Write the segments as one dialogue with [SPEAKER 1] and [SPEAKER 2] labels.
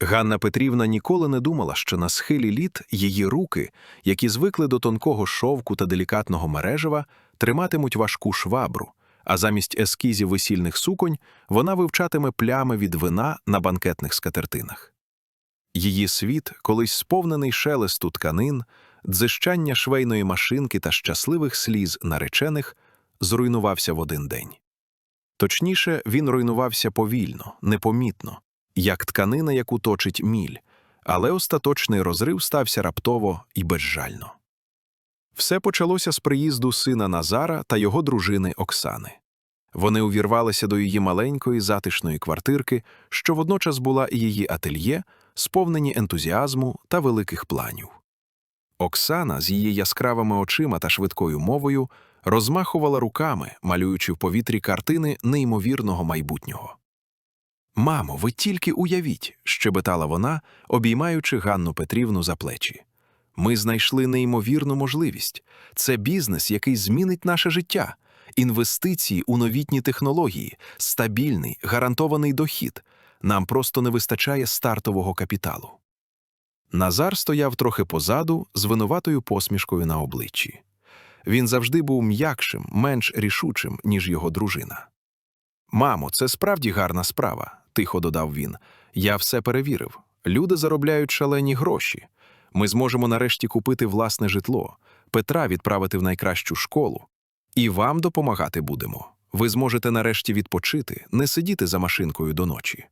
[SPEAKER 1] Ганна Петрівна ніколи не думала, що на схилі літ її руки, які звикли до тонкого шовку та делікатного мережева, триматимуть важку швабру, а замість ескізів весільних суконь вона вивчатиме плями від вина на банкетних скатертинах. Її світ, колись сповнений шелесту тканин, дзищання швейної машинки та щасливих сліз наречених, зруйнувався в один день. Точніше, він руйнувався повільно, непомітно, як тканина, яку точить міль, але остаточний розрив стався раптово і безжально. Все почалося з приїзду сина Назара та його дружини Оксани. Вони увірвалися до її маленької затишної квартирки, що водночас була і її ательє, сповнені ентузіазму та великих планів. Оксана з її яскравими очима та швидкою мовою розмахувала руками, малюючи в повітрі картини неймовірного майбутнього. Мамо, ви тільки уявіть, щебетала вона, обіймаючи Ганну Петрівну за плечі. Ми знайшли неймовірну можливість. Це бізнес, який змінить наше життя, інвестиції у новітні технології, стабільний, гарантований дохід. Нам просто не вистачає стартового капіталу. Назар стояв трохи позаду з винуватою посмішкою на обличчі. Він завжди був м'якшим, менш рішучим, ніж його дружина. Мамо, це справді гарна справа, тихо додав він. Я все перевірив. Люди заробляють шалені гроші. Ми зможемо нарешті купити власне житло, Петра відправити в найкращу школу. І вам допомагати будемо. Ви зможете нарешті відпочити, не сидіти за машинкою до ночі.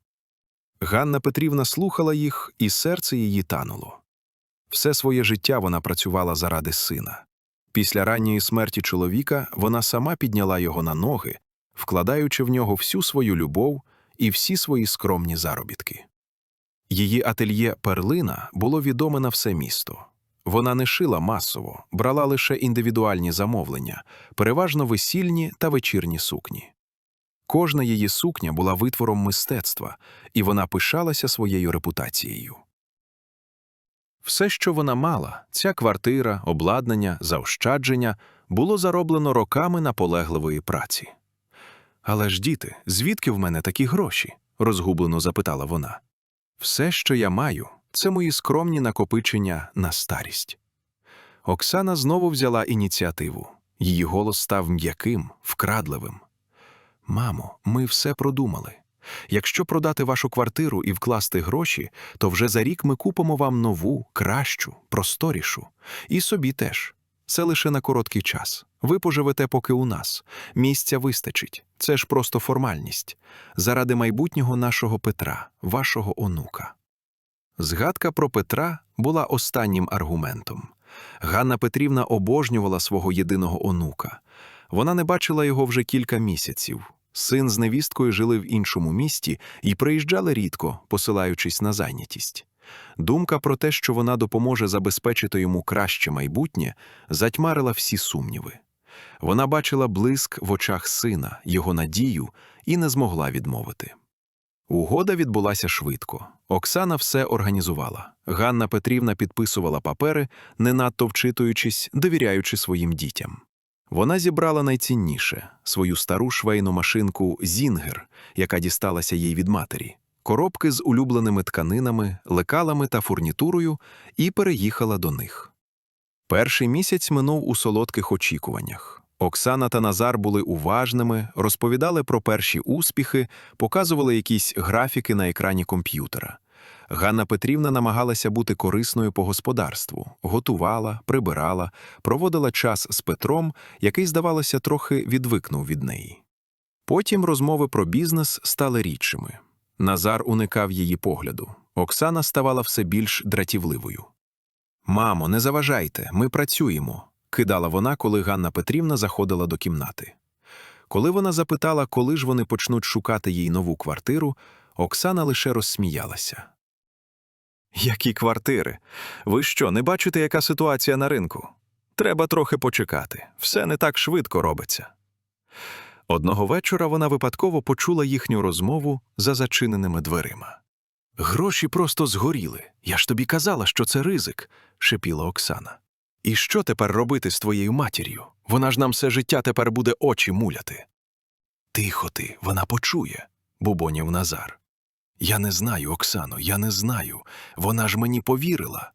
[SPEAKER 1] Ганна Петрівна слухала їх, і серце її тануло. Все своє життя вона працювала заради сина. Після ранньої смерті чоловіка вона сама підняла його на ноги, вкладаючи в нього всю свою любов і всі свої скромні заробітки. Її ательє перлина було відоме на все місто. Вона не шила масово, брала лише індивідуальні замовлення, переважно весільні та вечірні сукні. Кожна її сукня була витвором мистецтва, і вона пишалася своєю репутацією. Все, що вона мала, ця квартира, обладнання, заощадження, було зароблено роками наполегливої праці. Але ж, діти, звідки в мене такі гроші? розгублено запитала вона. Все, що я маю, це мої скромні накопичення на старість. Оксана знову взяла ініціативу. Її голос став м'яким, вкрадливим. Мамо, ми все продумали. Якщо продати вашу квартиру і вкласти гроші, то вже за рік ми купимо вам нову, кращу, просторішу. І собі теж. Це лише на короткий час. Ви поживете поки у нас. Місця вистачить. Це ж просто формальність. Заради майбутнього нашого Петра, вашого онука. Згадка про Петра була останнім аргументом. Ганна Петрівна обожнювала свого єдиного онука. Вона не бачила його вже кілька місяців. Син з невісткою жили в іншому місті і приїжджали рідко, посилаючись на зайнятість. Думка про те, що вона допоможе забезпечити йому краще майбутнє, затьмарила всі сумніви. Вона бачила блиск в очах сина, його надію і не змогла відмовити. Угода відбулася швидко. Оксана все організувала. Ганна Петрівна підписувала папери, не надто вчитуючись, довіряючи своїм дітям. Вона зібрала найцінніше свою стару швейну машинку Зінгер, яка дісталася їй від матері, коробки з улюбленими тканинами, лекалами та фурнітурою, і переїхала до них. Перший місяць минув у солодких очікуваннях. Оксана та Назар були уважними, розповідали про перші успіхи, показували якісь графіки на екрані комп'ютера. Ганна Петрівна намагалася бути корисною по господарству, готувала, прибирала, проводила час з Петром, який, здавалося, трохи відвикнув від неї. Потім розмови про бізнес стали рідшими. Назар уникав її погляду. Оксана ставала все більш дратівливою. Мамо, не заважайте, ми працюємо, кидала вона, коли Ганна Петрівна заходила до кімнати. Коли вона запитала, коли ж вони почнуть шукати їй нову квартиру, Оксана лише розсміялася. Які квартири? Ви що, не бачите, яка ситуація на ринку? Треба трохи почекати, все не так швидко робиться. Одного вечора вона випадково почула їхню розмову за зачиненими дверима. Гроші просто згоріли. Я ж тобі казала, що це ризик, шепіла Оксана. І що тепер робити з твоєю матір'ю? Вона ж нам все життя тепер буде очі муляти. Тихо ти, вона почує, бубонів Назар. Я не знаю, Оксано, я не знаю. Вона ж мені повірила.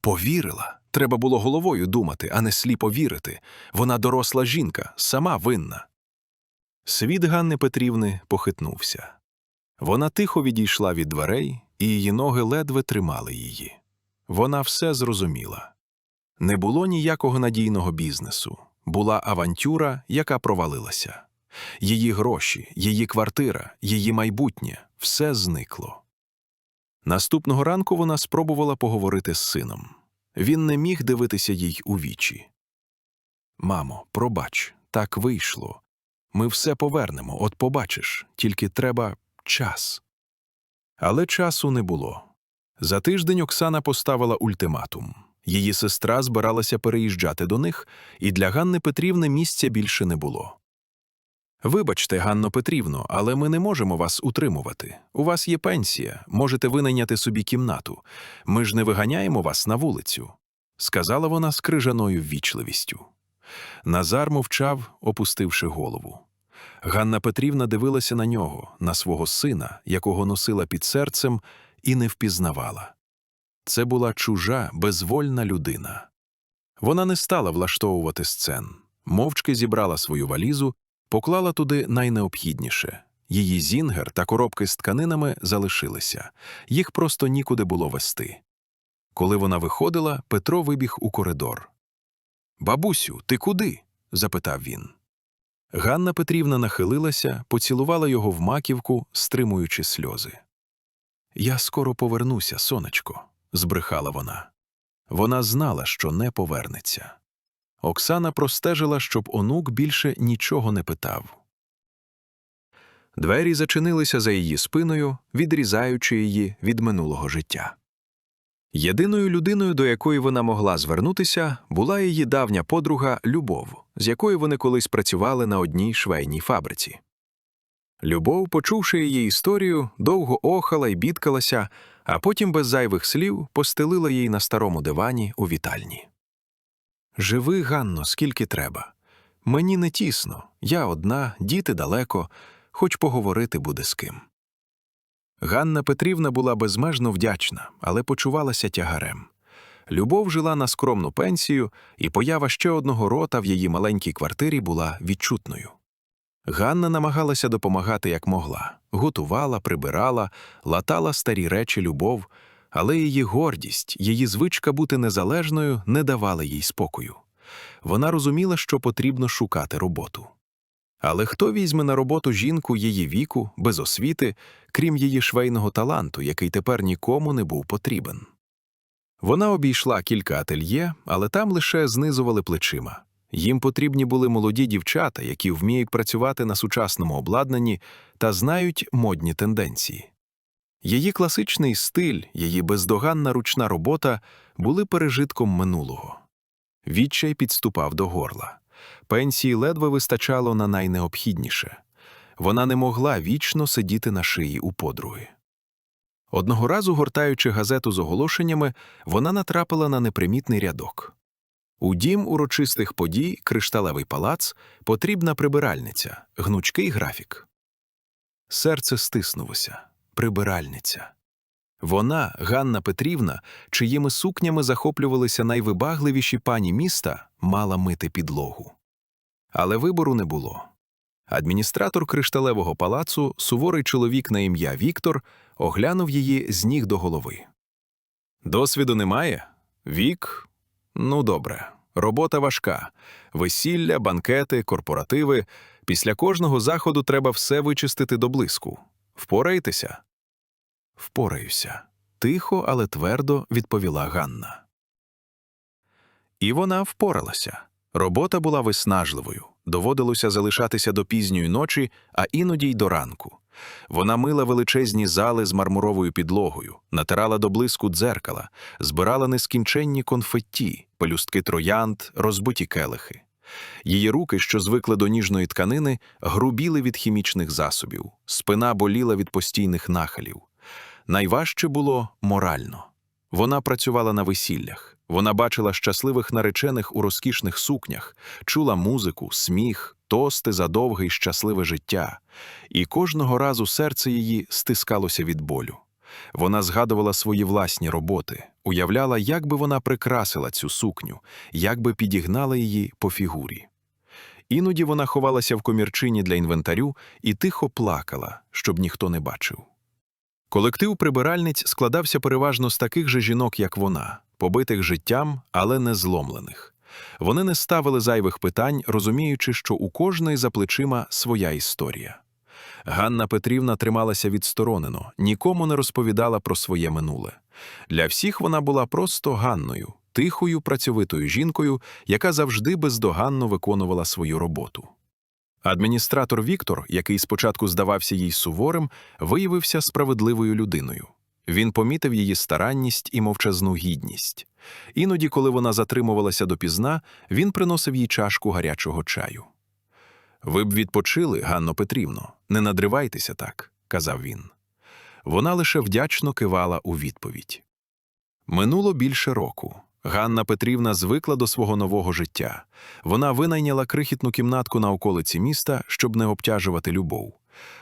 [SPEAKER 1] Повірила. Треба було головою думати, а не сліпо вірити. Вона доросла жінка, сама винна. Світ Ганни Петрівни похитнувся. Вона тихо відійшла від дверей, і її ноги ледве тримали її. Вона все зрозуміла. Не було ніякого надійного бізнесу, була авантюра, яка провалилася. Її гроші, її квартира, її майбутнє все зникло. Наступного ранку вона спробувала поговорити з сином. Він не міг дивитися їй у вічі. Мамо, пробач, так вийшло. Ми все повернемо, от побачиш, тільки треба час. Але часу не було. За тиждень Оксана поставила ультиматум. Її сестра збиралася переїжджати до них, і для Ганни Петрівни місця більше не було. Вибачте, Ганно Петрівно, але ми не можемо вас утримувати. У вас є пенсія, можете винайняти собі кімнату. Ми ж не виганяємо вас на вулицю, сказала вона з крижаною ввічливістю. Назар мовчав, опустивши голову. Ганна Петрівна дивилася на нього, на свого сина, якого носила під серцем, і не впізнавала. Це була чужа, безвольна людина. Вона не стала влаштовувати сцен, мовчки зібрала свою валізу, поклала туди найнеобхідніше. Її зінгер та коробки з тканинами залишилися, їх просто нікуди було вести. Коли вона виходила, Петро вибіг у коридор. Бабусю, ти куди? запитав він. Ганна Петрівна нахилилася, поцілувала його в маківку, стримуючи сльози. Я скоро повернуся, сонечко, збрехала вона. Вона знала, що не повернеться. Оксана простежила, щоб онук більше нічого не питав. Двері зачинилися за її спиною, відрізаючи її від минулого життя. Єдиною людиною, до якої вона могла звернутися, була її давня подруга Любов, з якою вони колись працювали на одній швейній фабриці. Любов, почувши її історію, довго охала й бідкалася, а потім без зайвих слів постелила їй на старому дивані у вітальні. Живи, Ганно, скільки треба. Мені не тісно, я одна, діти далеко, хоч поговорити буде з ким. Ганна Петрівна була безмежно вдячна, але почувалася тягарем. Любов жила на скромну пенсію, і поява ще одного рота в її маленькій квартирі була відчутною. Ганна намагалася допомагати як могла, готувала, прибирала, латала старі речі любов, але її гордість, її звичка бути незалежною не давали їй спокою. Вона розуміла, що потрібно шукати роботу. Але хто візьме на роботу жінку її віку, без освіти, крім її швейного таланту, який тепер нікому не був потрібен? Вона обійшла кілька ательє, але там лише знизували плечима. Їм потрібні були молоді дівчата, які вміють працювати на сучасному обладнанні та знають модні тенденції. Її класичний стиль, її бездоганна ручна робота були пережитком минулого. Відчай підступав до горла. Пенсії ледве вистачало на найнеобхідніше. Вона не могла вічно сидіти на шиї у подруги. Одного разу, гортаючи газету з оголошеннями, вона натрапила на непримітний рядок. У дім урочистих подій, кришталевий палац, потрібна прибиральниця, гнучкий графік. Серце стиснулося. Прибиральниця. Вона, Ганна Петрівна, чиїми сукнями захоплювалися найвибагливіші пані міста, мала мити підлогу. Але вибору не було. Адміністратор кришталевого палацу, суворий чоловік на ім'я Віктор, оглянув її з ніг до голови. Досвіду немає? Вік? Ну, добре. Робота важка. Весілля, банкети, корпоративи. Після кожного заходу треба все вичистити до блиску. Впораєтеся? Впораюся. Тихо, але твердо відповіла Ганна. І вона впоралася. Робота була виснажливою, доводилося залишатися до пізньої ночі, а іноді й до ранку. Вона мила величезні зали з мармуровою підлогою, натирала до блиску дзеркала, збирала нескінченні конфетті, пелюстки троянд, розбиті келихи. Її руки, що звикли до ніжної тканини, грубіли від хімічних засобів, спина боліла від постійних нахилів. Найважче було морально. Вона працювала на весіллях, вона бачила щасливих наречених у розкішних сукнях, чула музику, сміх, тости за довге й щасливе життя, і кожного разу серце її стискалося від болю. Вона згадувала свої власні роботи, уявляла, як би вона прикрасила цю сукню, як би підігнала її по фігурі. Іноді вона ховалася в комірчині для інвентарю і тихо плакала, щоб ніхто не бачив. Колектив прибиральниць складався переважно з таких же жінок, як вона, побитих життям, але не зломлених. Вони не ставили зайвих питань, розуміючи, що у кожної за плечима своя історія. Ганна Петрівна трималася відсторонено, нікому не розповідала про своє минуле. Для всіх вона була просто Ганною, тихою, працьовитою жінкою, яка завжди бездоганно виконувала свою роботу. Адміністратор Віктор, який спочатку здавався їй суворим, виявився справедливою людиною. Він помітив її старанність і мовчазну гідність. Іноді, коли вона затримувалася допізна, він приносив їй чашку гарячого чаю. Ви б відпочили, Ганно Петрівно, не надривайтеся так, казав він. Вона лише вдячно кивала у відповідь. Минуло більше року. Ганна Петрівна звикла до свого нового життя. Вона винайняла крихітну кімнатку на околиці міста, щоб не обтяжувати любов.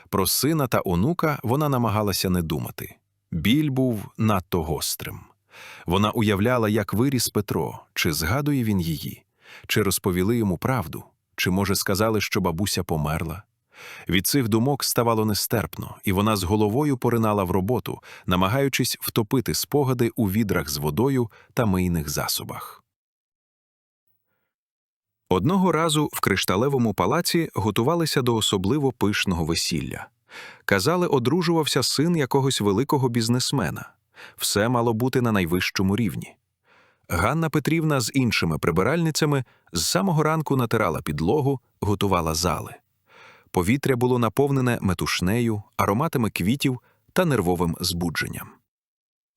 [SPEAKER 1] Про сина та онука вона намагалася не думати. Біль був надто гострим. Вона уявляла, як виріс Петро, чи згадує він її, чи розповіли йому правду, чи, може, сказали, що бабуся померла. Від цих думок ставало нестерпно, і вона з головою поринала в роботу, намагаючись втопити спогади у відрах з водою та мийних засобах. Одного разу в кришталевому палаці готувалися до особливо пишного весілля. Казали, одружувався син якогось великого бізнесмена. Все мало бути на найвищому рівні. Ганна Петрівна з іншими прибиральницями з самого ранку натирала підлогу, готувала зали. Повітря було наповнене метушнею, ароматами квітів та нервовим збудженням.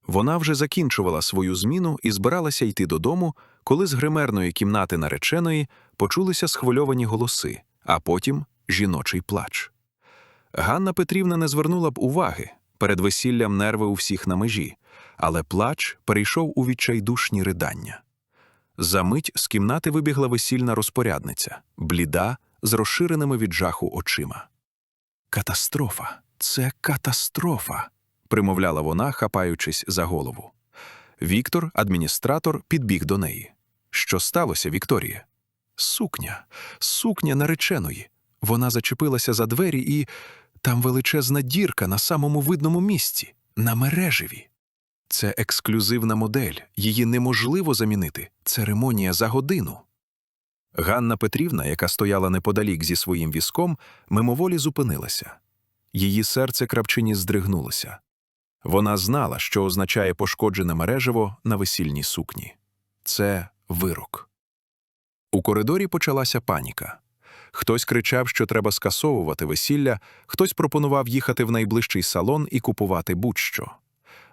[SPEAKER 1] Вона вже закінчувала свою зміну і збиралася йти додому, коли з гримерної кімнати нареченої почулися схвильовані голоси, а потім жіночий плач. Ганна Петрівна не звернула б уваги перед весіллям нерви у всіх на межі, але плач перейшов у відчайдушні ридання. Замить з кімнати вибігла весільна розпорядниця, бліда, з розширеними від жаху очима. Катастрофа, це катастрофа, примовляла вона, хапаючись за голову. Віктор, адміністратор, підбіг до неї. Що сталося, Вікторія? Сукня, сукня нареченої. Вона зачепилася за двері і там величезна дірка на самому видному місці, на мережеві. Це ексклюзивна модель, її неможливо замінити. Церемонія за годину. Ганна Петрівна, яка стояла неподалік зі своїм візком, мимоволі зупинилася. Її серце крапчині здригнулося. Вона знала, що означає пошкоджене мережево на весільній сукні. Це вирок. У коридорі почалася паніка. Хтось кричав, що треба скасовувати весілля, хтось пропонував їхати в найближчий салон і купувати будь-що.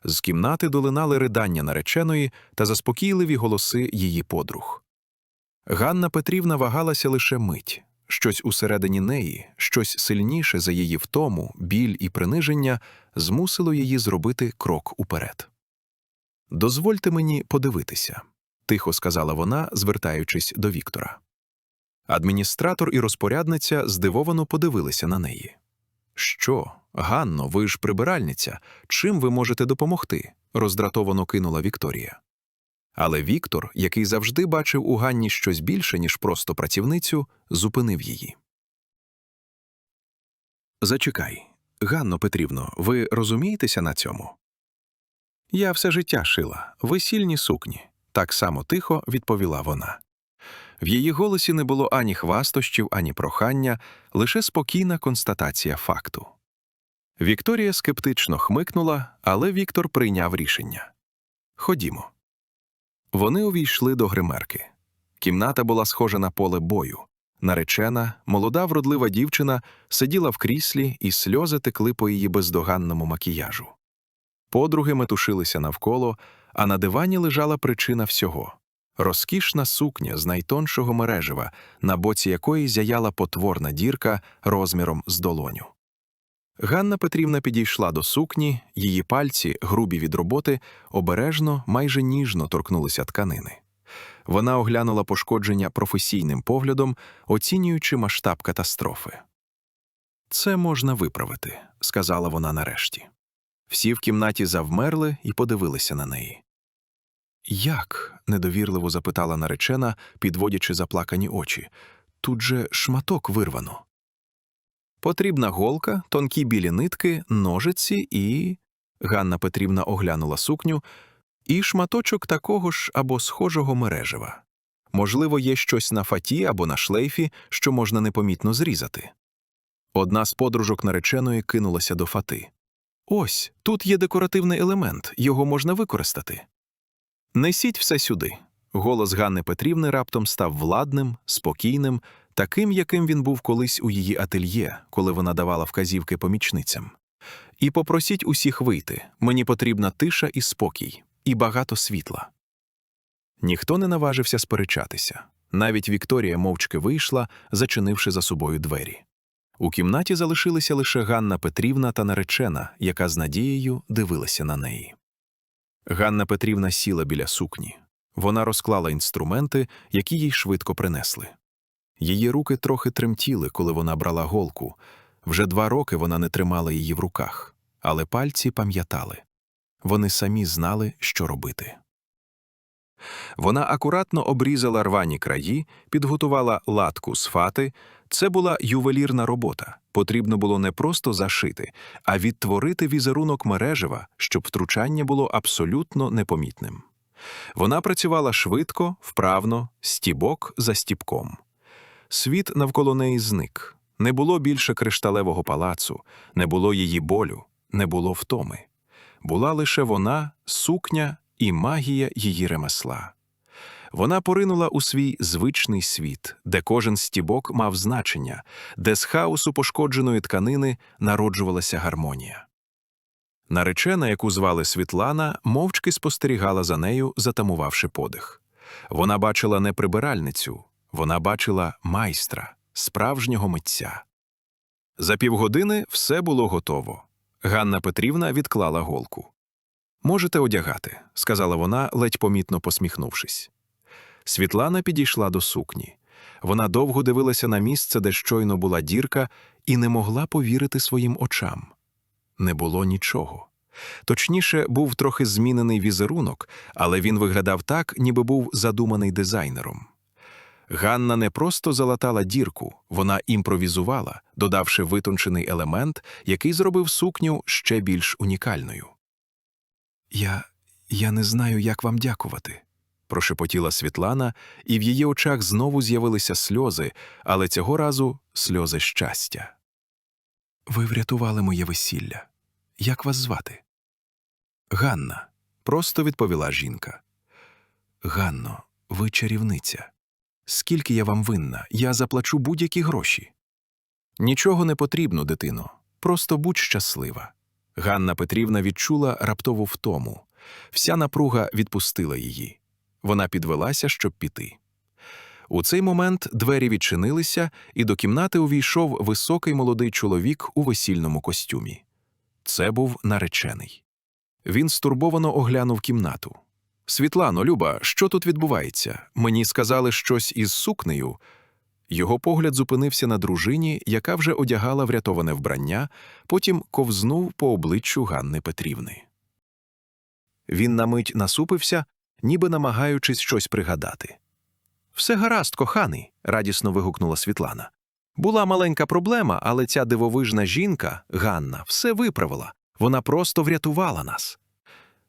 [SPEAKER 1] З кімнати долинали ридання нареченої та заспокійливі голоси її подруг. Ганна Петрівна вагалася лише мить. Щось усередині неї, щось сильніше за її втому, біль і приниження змусило її зробити крок уперед. Дозвольте мені подивитися, тихо сказала вона, звертаючись до Віктора. Адміністратор і розпорядниця здивовано подивилися на неї. Що, Ганно, ви ж прибиральниця, чим ви можете допомогти? роздратовано кинула Вікторія. Але Віктор, який завжди бачив у Ганні щось більше, ніж просто працівницю, зупинив її. Зачекай, Ганно Петрівно, ви розумієтеся на цьому? Я все життя шила, весільні сукні, так само тихо відповіла вона. В її голосі не було ані хвастощів, ані прохання, лише спокійна констатація факту. Вікторія скептично хмикнула, але Віктор прийняв рішення. Ходімо. Вони увійшли до гримерки. Кімната була схожа на поле бою. Наречена, молода вродлива дівчина сиділа в кріслі, і сльози текли по її бездоганному макіяжу. Подруги метушилися навколо, а на дивані лежала причина всього розкішна сукня з найтоншого мережева, на боці якої зяяла потворна дірка розміром з долоню. Ганна Петрівна підійшла до сукні, її пальці, грубі від роботи, обережно, майже ніжно торкнулися тканини. Вона оглянула пошкодження професійним поглядом, оцінюючи масштаб катастрофи. Це можна виправити, сказала вона нарешті. Всі в кімнаті завмерли і подивилися на неї. Як? недовірливо запитала наречена, підводячи заплакані очі. Тут же шматок вирвано. Потрібна голка, тонкі білі нитки, ножиці і. Ганна Петрівна оглянула сукню, і шматочок такого ж або схожого мережева. Можливо, є щось на фаті або на шлейфі, що можна непомітно зрізати. Одна з подружок нареченої кинулася до фати. Ось, тут є декоративний елемент, його можна використати. Несіть все сюди. Голос Ганни Петрівни раптом став владним, спокійним, таким, яким він був колись у її ательє, коли вона давала вказівки помічницям. І попросіть усіх вийти. Мені потрібна тиша і спокій, і багато світла. Ніхто не наважився сперечатися. Навіть Вікторія мовчки вийшла, зачинивши за собою двері. У кімнаті залишилися лише Ганна Петрівна та наречена, яка з надією дивилася на неї. Ганна Петрівна сіла біля сукні. Вона розклала інструменти, які їй швидко принесли. Її руки трохи тремтіли, коли вона брала голку. Вже два роки вона не тримала її в руках, але пальці пам'ятали. Вони самі знали, що робити. Вона акуратно обрізала рвані краї, підготувала латку з фати. Це була ювелірна робота. Потрібно було не просто зашити, а відтворити візерунок мережева, щоб втручання було абсолютно непомітним. Вона працювала швидко, вправно, стібок за стібком. Світ навколо неї зник. Не було більше кришталевого палацу, не було її болю, не було втоми. Була лише вона, сукня і магія її ремесла. Вона поринула у свій звичний світ, де кожен стібок мав значення, де з хаосу пошкодженої тканини народжувалася гармонія. Наречена, яку звали Світлана, мовчки спостерігала за нею, затамувавши подих. Вона бачила не прибиральницю, вона бачила майстра, справжнього митця. За півгодини все було готово. Ганна Петрівна відклала голку. Можете одягати, сказала вона, ледь помітно посміхнувшись. Світлана підійшла до сукні. Вона довго дивилася на місце, де щойно була дірка, і не могла повірити своїм очам. Не було нічого. Точніше, був трохи змінений візерунок, але він виглядав так, ніби був задуманий дизайнером. Ганна не просто залатала дірку, вона імпровізувала, додавши витончений елемент, який зробив сукню ще більш унікальною. Я. я не знаю, як вам дякувати, прошепотіла Світлана, і в її очах знову з'явилися сльози, але цього разу сльози щастя. Ви врятували моє весілля. Як вас звати? Ганна, просто відповіла жінка. Ганно, ви чарівниця. Скільки я вам винна, я заплачу будь-які гроші. Нічого не потрібно, дитино, просто будь щаслива. Ганна Петрівна відчула раптову втому. Вся напруга відпустила її. Вона підвелася, щоб піти. У цей момент двері відчинилися, і до кімнати увійшов високий молодий чоловік у весільному костюмі. Це був наречений. Він стурбовано оглянув кімнату. Світлано, Люба, що тут відбувається? Мені сказали щось із сукнею. Його погляд зупинився на дружині, яка вже одягала врятоване вбрання, потім ковзнув по обличчю Ганни Петрівни. Він на мить насупився, ніби намагаючись щось пригадати. Все гаразд, коханий, радісно вигукнула Світлана. Була маленька проблема, але ця дивовижна жінка, Ганна, все виправила. Вона просто врятувала нас.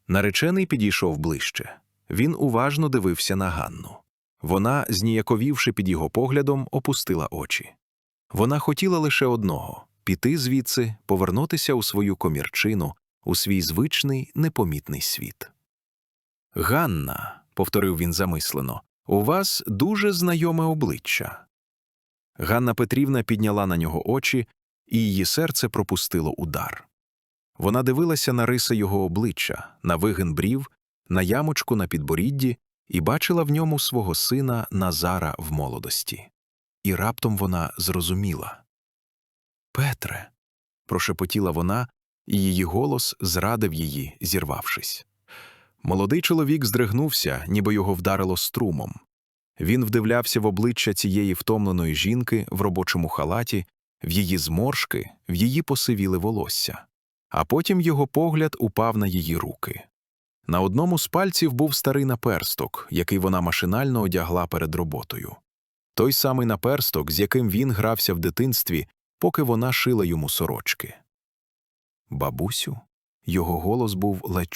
[SPEAKER 1] Наречений підійшов ближче. Він уважно дивився на Ганну. Вона, зніяковівши під його поглядом, опустила очі. Вона хотіла лише одного піти звідси, повернутися у свою комірчину, у свій звичний непомітний світ. Ганна, повторив він замислено, у вас дуже знайоме обличчя. Ганна Петрівна підняла на нього очі, і її серце пропустило удар. Вона дивилася на риси його обличчя, на вигин брів, на ямочку на підборідді і бачила в ньому свого сина Назара в молодості. І раптом вона зрозуміла. Петре. прошепотіла вона, і її голос зрадив її, зірвавшись. Молодий чоловік здригнувся, ніби його вдарило струмом. Він вдивлявся в обличчя цієї втомленої жінки в робочому халаті, в її зморшки, в її посивіле волосся. А потім його погляд упав на її руки. На одному з пальців був старий наперсток, який вона машинально одягла перед роботою. Той самий наперсток, з яким він грався в дитинстві, поки вона шила йому сорочки. Бабусю? Його голос був ледь.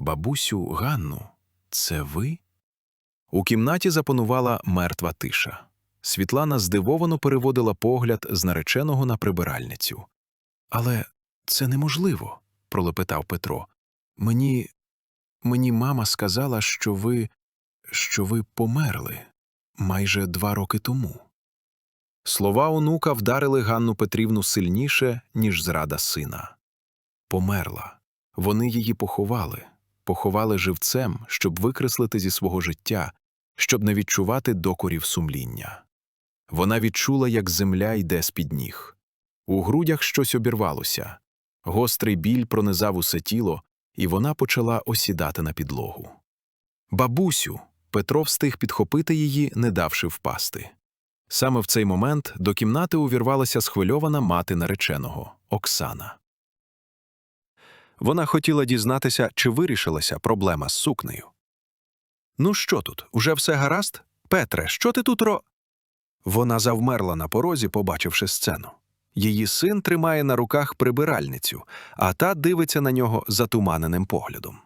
[SPEAKER 1] Бабусю Ганну, це ви? У кімнаті запанувала мертва тиша. Світлана здивовано переводила погляд з нареченого на прибиральницю. Але це неможливо, пролепетав Петро. Мені. мені мама сказала, що ви. що ви померли майже два роки тому. Слова онука вдарили Ганну Петрівну сильніше, ніж зрада сина. Померла. Вони її поховали, поховали живцем, щоб викреслити зі свого життя, щоб не відчувати докорів сумління. Вона відчула, як земля йде з-під ніг. У грудях щось обірвалося. Гострий біль пронизав усе тіло, і вона почала осідати на підлогу. Бабусю. Петро встиг підхопити її, не давши впасти. Саме в цей момент до кімнати увірвалася схвильована мати нареченого Оксана. Вона хотіла дізнатися, чи вирішилася проблема з сукнею. Ну, що тут, уже все гаразд? Петре, що ти тут ро. Вона завмерла на порозі, побачивши сцену. Її син тримає на руках прибиральницю, а та дивиться на нього затуманеним поглядом.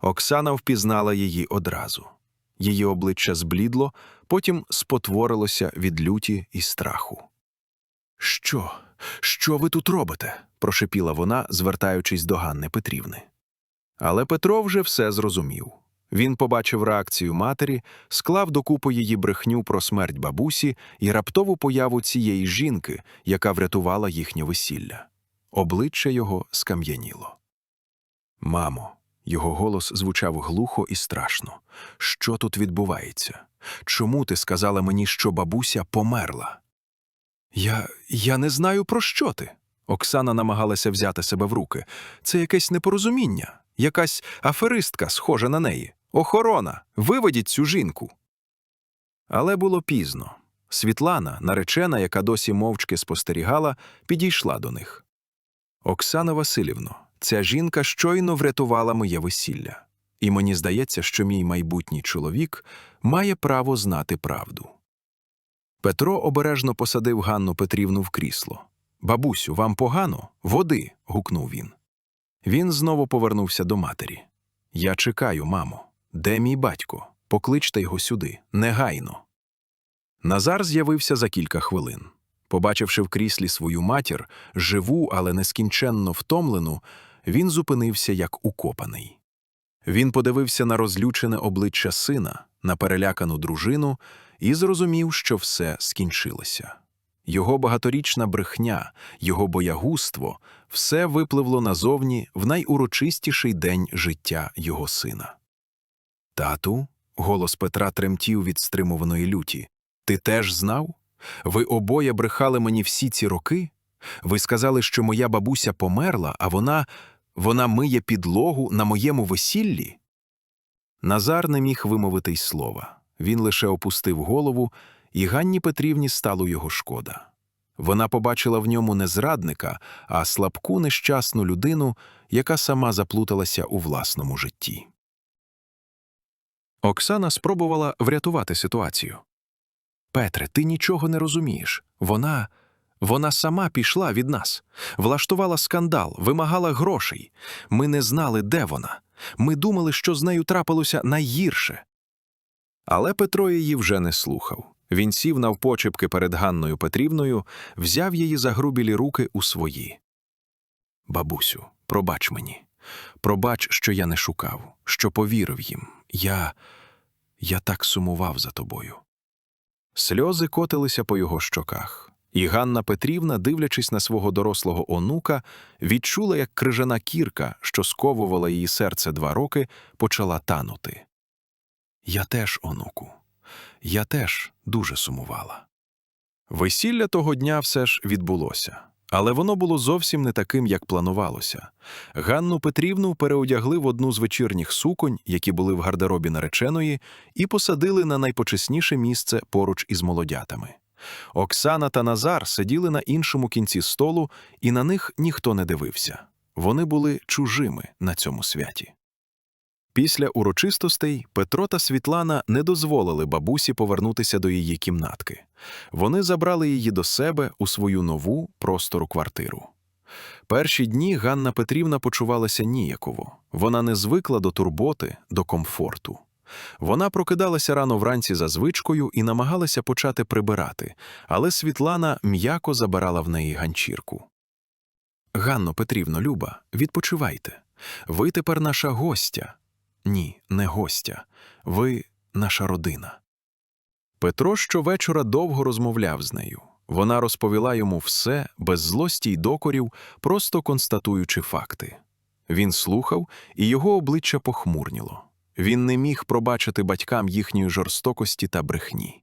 [SPEAKER 1] Оксана впізнала її одразу. Її обличчя зблідло, потім спотворилося від люті і страху. Що? Що ви тут робите? прошепіла вона, звертаючись до Ганни Петрівни. Але Петро вже все зрозумів. Він побачив реакцію матері, склав докупи її брехню про смерть бабусі і раптову появу цієї жінки, яка врятувала їхнє весілля. Обличчя його скам'яніло. Мамо, його голос звучав глухо і страшно. Що тут відбувається? Чому ти сказала мені, що бабуся померла? Я. я не знаю, про що ти. Оксана намагалася взяти себе в руки. Це якесь непорозуміння, якась аферистка, схожа на неї. Охорона, виведіть цю жінку. Але було пізно. Світлана, наречена, яка досі мовчки спостерігала, підійшла до них. Оксана Васильівно, ця жінка щойно врятувала моє весілля, і мені здається, що мій майбутній чоловік має право знати правду. Петро обережно посадив Ганну Петрівну в крісло. Бабусю, вам погано? Води. гукнув він. Він знову повернувся до матері. Я чекаю, мамо. Де мій батько? Покличте його сюди, негайно. Назар з'явився за кілька хвилин. Побачивши в кріслі свою матір, живу, але нескінченно втомлену, він зупинився як укопаний. Він подивився на розлючене обличчя сина, на перелякану дружину і зрозумів, що все скінчилося. Його багаторічна брехня, його боягузтво все випливло назовні в найурочистіший день життя його сина. Тату, голос Петра тремтів від стримуваної люті. Ти теж знав? Ви обоє брехали мені всі ці роки? Ви сказали, що моя бабуся померла, а вона вона миє підлогу на моєму весіллі? Назар не міг вимовити й слова. Він лише опустив голову, і Ганні Петрівні стало його шкода. Вона побачила в ньому не зрадника, а слабку нещасну людину, яка сама заплуталася у власному житті. Оксана спробувала врятувати ситуацію. Петре, ти нічого не розумієш. Вона. Вона сама пішла від нас, влаштувала скандал, вимагала грошей. Ми не знали, де вона. Ми думали, що з нею трапилося найгірше. Але Петро її вже не слухав. Він сів навпочепки перед Ганною Петрівною, взяв її за грубілі руки у свої. Бабусю, пробач мені. Пробач, що я не шукав, що повірив їм. Я. я так сумував за тобою. Сльози котилися по його щоках, і Ганна Петрівна, дивлячись на свого дорослого онука, відчула, як крижана кірка, що сковувала її серце два роки, почала танути. Я теж, онуку, я теж дуже сумувала. Весілля того дня все ж відбулося, Але воно було зовсім не таким, як планувалося. Ганну Петрівну переодягли в одну з вечірніх суконь, які були в гардеробі нареченої, і посадили на найпочесніше місце поруч із молодятами. Оксана та Назар сиділи на іншому кінці столу, і на них ніхто не дивився. Вони були чужими на цьому святі. Після урочистостей Петро та Світлана не дозволили бабусі повернутися до її кімнатки. Вони забрали її до себе у свою нову простору квартиру. Перші дні Ганна Петрівна почувалася ніяково. Вона не звикла до турботи, до комфорту. Вона прокидалася рано вранці за звичкою і намагалася почати прибирати, але Світлана м'яко забирала в неї ганчірку. Ганно Петрівно, Люба, відпочивайте. Ви тепер наша гостя. Ні, не гостя. Ви наша родина. Петро щовечора довго розмовляв з нею. Вона розповіла йому все без злості й докорів, просто констатуючи факти. Він слухав, і його обличчя похмурніло. Він не міг пробачити батькам їхньої жорстокості та брехні.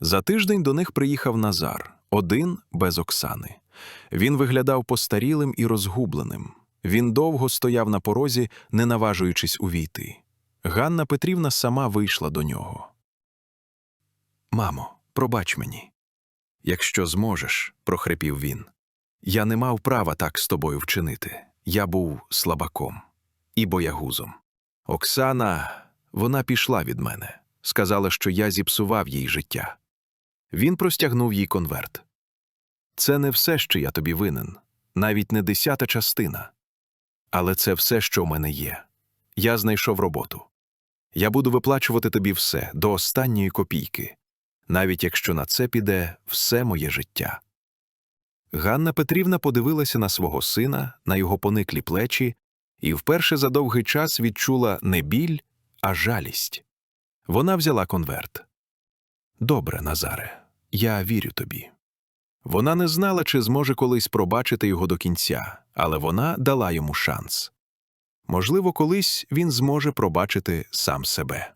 [SPEAKER 1] За тиждень до них приїхав Назар, один без Оксани. Він виглядав постарілим і розгубленим. Він довго стояв на порозі, не наважуючись увійти. Ганна Петрівна сама вийшла до нього. Мамо, пробач мені. Якщо зможеш, прохрипів він. Я не мав права так з тобою вчинити. Я був слабаком і боягузом. Оксана, вона пішла від мене, сказала, що я зіпсував їй життя. Він простягнув їй конверт. Це не все, що я тобі винен, навіть не десята частина. Але це все, що в мене є. Я знайшов роботу. Я буду виплачувати тобі все до останньої копійки, навіть якщо на це піде все моє життя. Ганна Петрівна подивилася на свого сина, на його пониклі плечі, і вперше за довгий час відчула не біль, а жалість. Вона взяла конверт. Добре, Назаре, я вірю тобі. Вона не знала, чи зможе колись пробачити його до кінця, але вона дала йому шанс. Можливо, колись він зможе пробачити сам себе.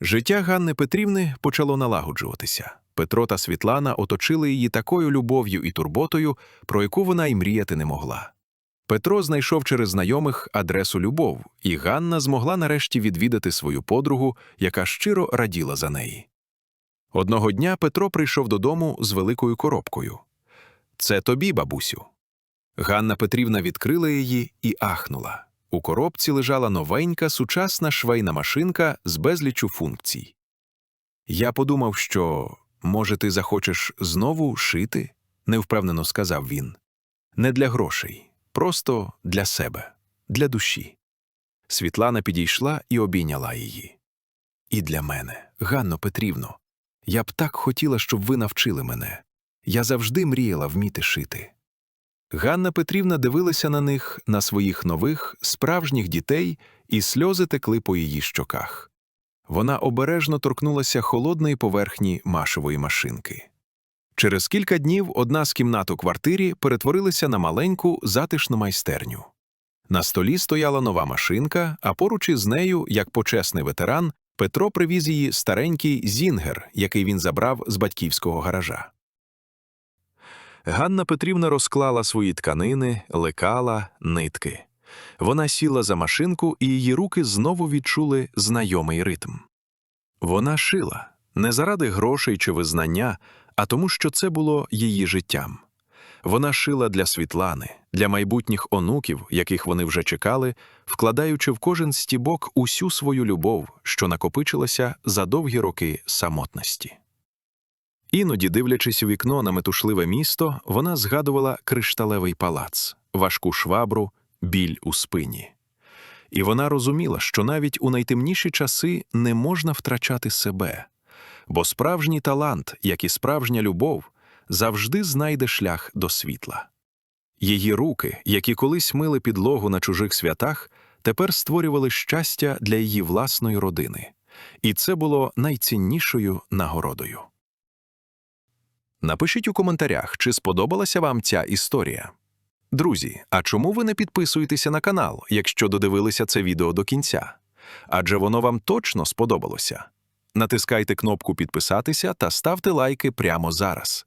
[SPEAKER 1] Життя Ганни Петрівни почало налагоджуватися. Петро та Світлана оточили її такою любов'ю і турботою, про яку вона й мріяти не могла. Петро знайшов через знайомих адресу Любов, і Ганна змогла нарешті відвідати свою подругу, яка щиро раділа за неї. Одного дня Петро прийшов додому з великою коробкою. Це тобі, бабусю. Ганна Петрівна відкрила її і ахнула. У коробці лежала новенька сучасна швейна машинка з безлічу функцій. Я подумав, що, може, ти захочеш знову шити, невпевнено сказав він. Не для грошей, просто для себе, для душі. Світлана підійшла і обійняла її. І для мене, Ганно Петрівно, я б так хотіла, щоб ви навчили мене. Я завжди мріяла вміти шити. Ганна Петрівна дивилася на них, на своїх нових, справжніх дітей, і сльози текли по її щоках. Вона обережно торкнулася холодної поверхні машової машинки. Через кілька днів одна з кімнат у квартирі перетворилася на маленьку затишну майстерню. На столі стояла нова машинка, а поруч із нею, як почесний ветеран, Петро привіз її старенький зінгер, який він забрав з батьківського гаража. Ганна Петрівна розклала свої тканини, лекала, нитки. Вона сіла за машинку, і її руки знову відчули знайомий ритм. Вона шила не заради грошей чи визнання, а тому, що це було її життям. Вона шила для Світлани, для майбутніх онуків, яких вони вже чекали, вкладаючи в кожен стібок усю свою любов, що накопичилася за довгі роки самотності. Іноді, дивлячись у вікно на метушливе місто, вона згадувала кришталевий палац, важку швабру, біль у спині. І вона розуміла, що навіть у найтемніші часи не можна втрачати себе, бо справжній талант, як і справжня любов, завжди знайде шлях до світла. Її руки, які колись мили підлогу на чужих святах, тепер створювали щастя для її власної родини, і це було найціннішою нагородою. Напишіть у коментарях, чи сподобалася вам ця історія. Друзі, а чому ви не підписуєтеся на канал, якщо додивилися це відео до кінця? Адже воно вам точно сподобалося. Натискайте кнопку підписатися та ставте лайки прямо зараз.